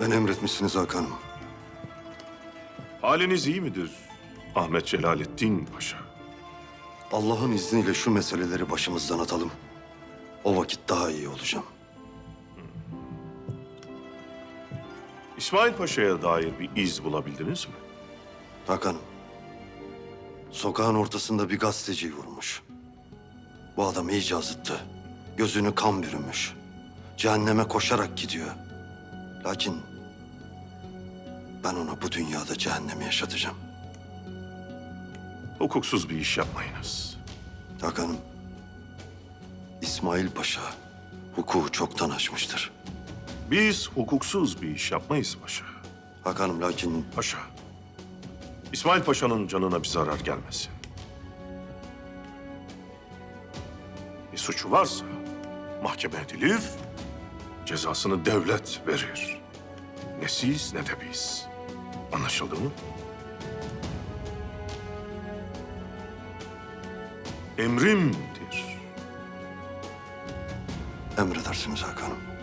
Ben emretmişsiniz Hakan'ım. Haliniz iyi midir Ahmet Celalettin Paşa? Allah'ın izniyle şu meseleleri başımızdan atalım. O vakit daha iyi olacağım. İsmail Paşa'ya dair bir iz bulabildiniz mi? Hakan'ım. Sokağın ortasında bir gazeteciyi vurmuş. Bu adam iyice azıttı. Gözünü kan bürümüş. Cehenneme koşarak gidiyor. Lakin ben ona bu dünyada cehennemi yaşatacağım. Hukuksuz bir iş yapmayınız. Hakan'ım, İsmail Paşa hukuku çoktan aşmıştır. Biz hukuksuz bir iş yapmayız paşa. Hakan'ım lakin Paşa, İsmail Paşa'nın canına bir zarar gelmesin. Bir suçu varsa mahkeme edilir, cezasını devlet verir. Ne siz ne de biz. Anlaşıldı mı? Emrimdir. emredersiniz Hakan'ım.